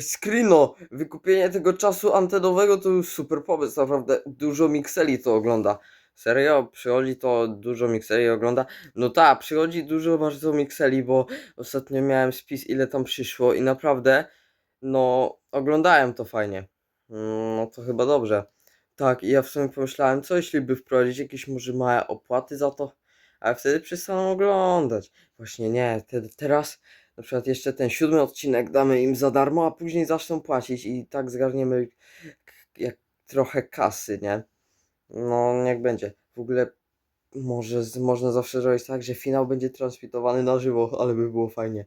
Screeno, wykupienie tego czasu antenowego to już super pomysł, naprawdę dużo mikseli to ogląda. Serio, przychodzi to dużo mikseli ogląda? No tak, przychodzi dużo bardzo mikseli, bo ostatnio miałem spis ile tam przyszło i naprawdę, no, oglądałem to fajnie. Mm, No to chyba dobrze. Tak, i ja w sumie pomyślałem, co jeśli by wprowadzić jakieś może małe opłaty za to, ale wtedy przestaną oglądać. Właśnie nie, te, teraz na przykład jeszcze ten siódmy odcinek damy im za darmo, a później zaczną płacić i tak zgarniemy jak trochę kasy, nie? No, niech będzie. W ogóle może można zawsze zrobić tak, że finał będzie transmitowany na żywo, ale by było fajnie.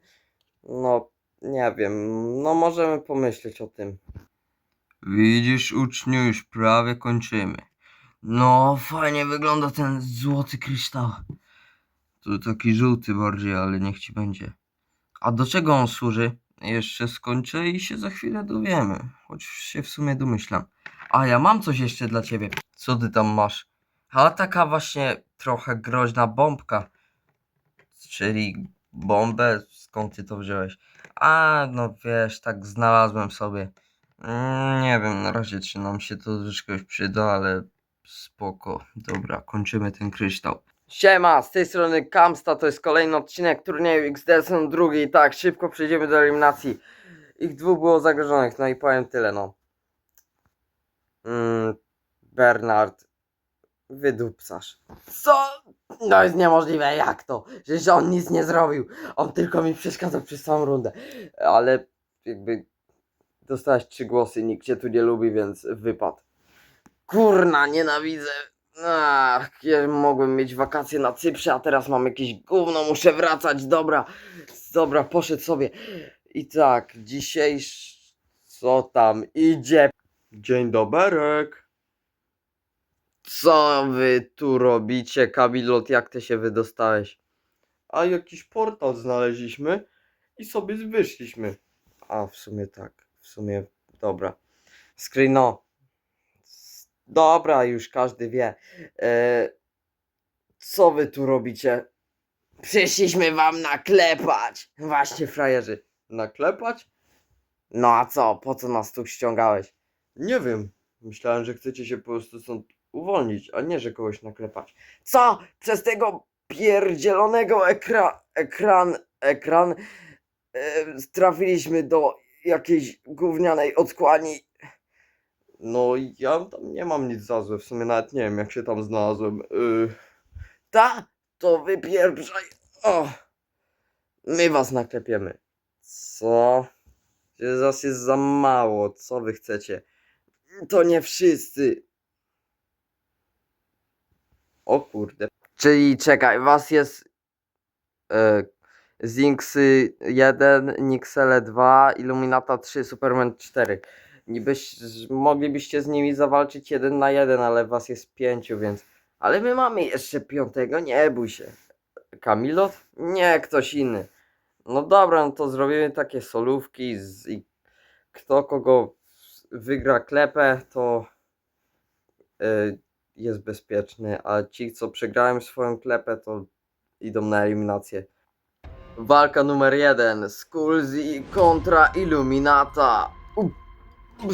No, nie wiem, no możemy pomyśleć o tym. Widzisz, uczniu, już prawie kończymy. No, fajnie wygląda ten złoty kryształ. To taki żółty bardziej, ale niech ci będzie. A do czego on służy? Jeszcze skończę i się za chwilę dowiemy. Choć się w sumie domyślam. A ja mam coś jeszcze dla ciebie. Co ty tam masz? A taka właśnie trochę groźna bombka. Czyli bombę? Skąd ty to wziąłeś? A, no wiesz, tak znalazłem sobie. Mm, Nie wiem, na razie czy nam się to już przyda, ale spoko. Dobra, kończymy ten kryształ. Siema, z tej strony Kamsta, to jest kolejny odcinek turnieju XD, są drugi tak, szybko przejdziemy do eliminacji. Ich dwóch było zagrożonych, no i powiem tyle, no. Mm, Bernard, wydupcasz. Co? No jest niemożliwe, jak to? Przecież on nic nie zrobił, on tylko mi przeszkadzał przez całą rundę. Ale jakby dostałeś trzy głosy, nikt cię tu nie lubi, więc wypad. Kurna, nienawidzę. Ach, ja mogłem mieć wakacje na Cyprze, a teraz mam jakieś gówno, muszę wracać. Dobra, dobra, poszedł sobie. I tak, dzisiejszy. Co tam idzie? Dzień doberek. Co wy tu robicie, Kamilot? Jak ty się wydostałeś? A jakiś portal znaleźliśmy i sobie wyszliśmy. A w sumie tak, w sumie dobra. Screeno. Dobra, już każdy wie. E, co wy tu robicie? Przyszliśmy wam naklepać. Właśnie, frajerzy. Naklepać? No a co? Po co nas tu ściągałeś? Nie wiem. Myślałem, że chcecie się po prostu stąd uwolnić, a nie, że kogoś naklepać. Co? Przez tego pierdzielonego ekra... ekran... ekran... E, trafiliśmy do jakiejś gównianej otchłani no ja tam nie mam nic za złe, w sumie nawet nie wiem jak się tam znalazłem. Yy... Ta? To wypieprzaj. O! My was naklepiemy. Co? Zas jest za mało, co wy chcecie? To nie wszyscy. O kurde. Czyli czekaj, was jest e, Zinxy 1, Nixele 2, Illuminata 3, Superman 4. Niby moglibyście z nimi zawalczyć jeden na jeden, ale was jest pięciu, więc. Ale my mamy jeszcze piątego, nie bój się. Kamilot? Nie, ktoś inny. No dobra, no to zrobimy takie solówki z... i kto kogo wygra klepę, to y, jest bezpieczny, a ci, co przegrałem swoją klepę, to idą na eliminację. Walka numer jeden. Skulzi kontra Illuminata.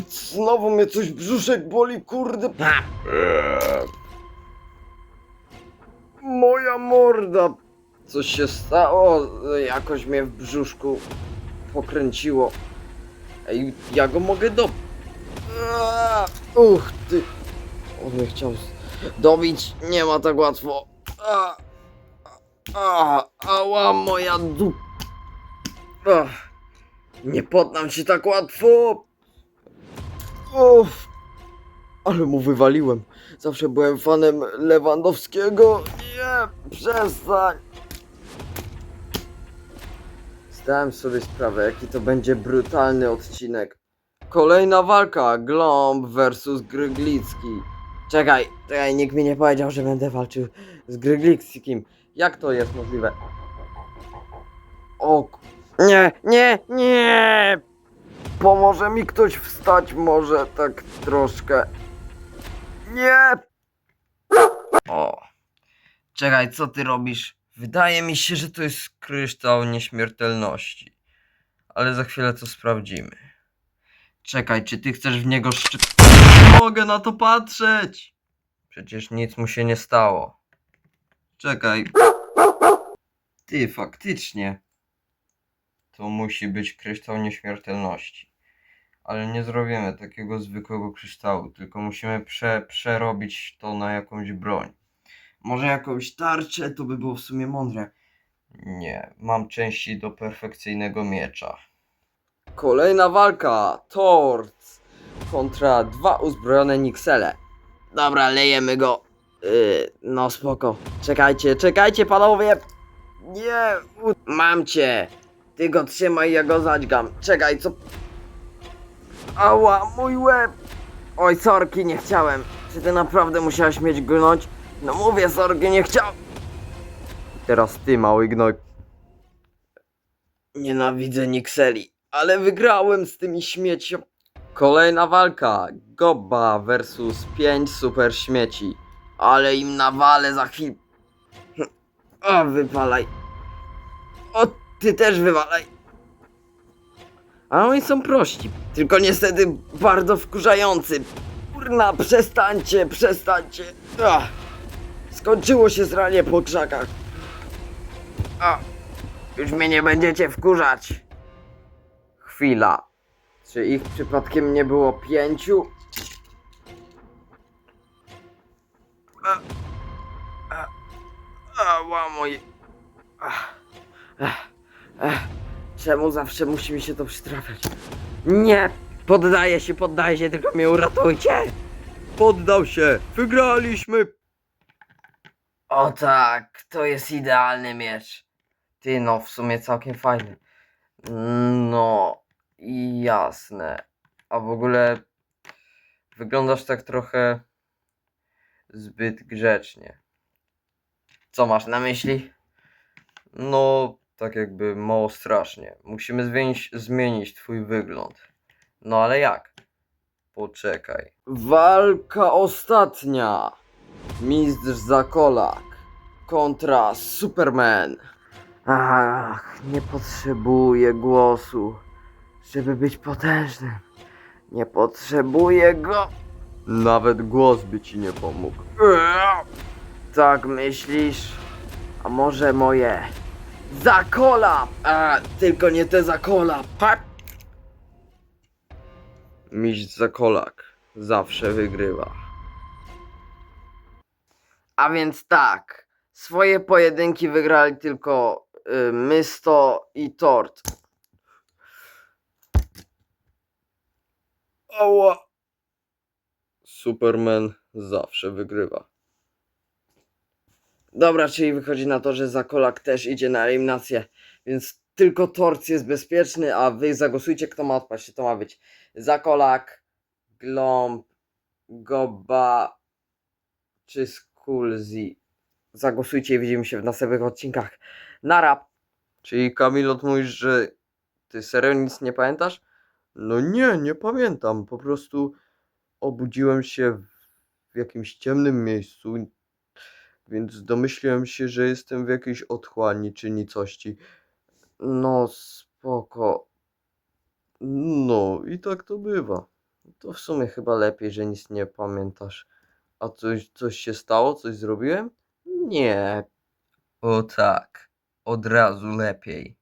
Znowu mnie coś brzuszek boli, kurde. Moja morda. Coś się stało, jakoś mnie w brzuszku pokręciło. Ej, ja go mogę do... Eee, Uch, ty... On mnie chciał dobić, nie ma tak łatwo. A, a, ała, moja dup... Ach, nie poddam się tak łatwo. Uff, ale mu wywaliłem. Zawsze byłem fanem Lewandowskiego. Nie, przestań. Zdałem sobie sprawę, jaki to będzie brutalny odcinek. Kolejna walka, Glomb versus Gryglicki. Czekaj, czekaj, nikt mi nie powiedział, że będę walczył z Gryglickim. Jak to jest możliwe? O, nie, nie, nie! Pomoże mi ktoś wstać może tak troszkę. Nie! O. Czekaj, co ty robisz? Wydaje mi się, że to jest kryształ nieśmiertelności. Ale za chwilę to sprawdzimy. Czekaj, czy ty chcesz w niego szczy... Mogę na to patrzeć! Przecież nic mu się nie stało. Czekaj. Ty, faktycznie. To musi być kryształ nieśmiertelności. Ale nie zrobimy takiego zwykłego kryształu, tylko musimy prze, przerobić to na jakąś broń. Może jakąś tarczę, to by było w sumie mądre. Nie, mam części do perfekcyjnego miecza. Kolejna walka. Tort kontra dwa uzbrojone Nixele. Dobra, lejemy go. Yy, no spoko. Czekajcie, czekajcie panowie. Nie, mam cię. Ty go trzymaj, ja go zadźgam. Czekaj, co... Ała, mój łeb. Oj, sorki, nie chciałem. Czy ty naprawdę musiałeś mieć gnąć? No mówię, sorki, nie chciałem. Teraz ty, mały gnoj. Nienawidzę Nixeli, ale wygrałem z tymi śmiecią. Kolejna walka. Gobba versus 5 super śmieci. Ale im nawalę za chwilę. O, wypalaj. O, ty też wywalaj. A oni są prości. Tylko niestety bardzo wkurzający. Kurna, przestańcie, przestańcie. Ach. Skończyło się zranie po krzakach. Już mnie nie będziecie wkurzać. Chwila. Czy ich przypadkiem nie było pięciu? A, a, ała mój. Ach, ech, ech. Czemu zawsze musi mi się to przytrafiać? Nie! Poddaję się, poddaję się, tylko mnie uratujcie! Poddał się! Wygraliśmy! O tak, to jest idealny miecz. Ty no, w sumie całkiem fajny. No, jasne. A w ogóle wyglądasz tak trochę zbyt grzecznie. Co masz na myśli? No, tak jakby mało strasznie. Musimy zmienić, zmienić twój wygląd. No ale jak? Poczekaj. Walka ostatnia. Mistrz Zakolak kontra Superman. Ach, nie potrzebuję głosu, żeby być potężnym. Nie potrzebuję go. Nawet głos by ci nie pomógł. Tak myślisz? A może moje zakola? A, tylko nie te zakola. Ha! Mistrz Zakolak zawsze wygrywa. A więc tak, swoje pojedynki wygrali tylko y, Mysto i Tort. Ała. Superman zawsze wygrywa. Dobra, czyli wychodzi na to, że Zakolak też idzie na eliminację, więc tylko Tort jest bezpieczny, a wy zagłosujcie, kto ma odpaść. To ma być Zakolak, Glomb, Goba czy Skulzi. Zagłosujcie i widzimy się w następnych odcinkach. Nara! Czyli Kamilot mówisz, że ty serio nic nie pamiętasz? No nie, nie pamiętam. Po prostu obudziłem się w jakimś ciemnym miejscu, więc domyśliłem się, że jestem w jakiejś otchłani czy nicości. No spoko. No i tak to bywa. To w sumie chyba lepiej, że nic nie pamiętasz. A coś, coś się stało? Coś zrobiłem? Nie. O tak, od razu lepiej.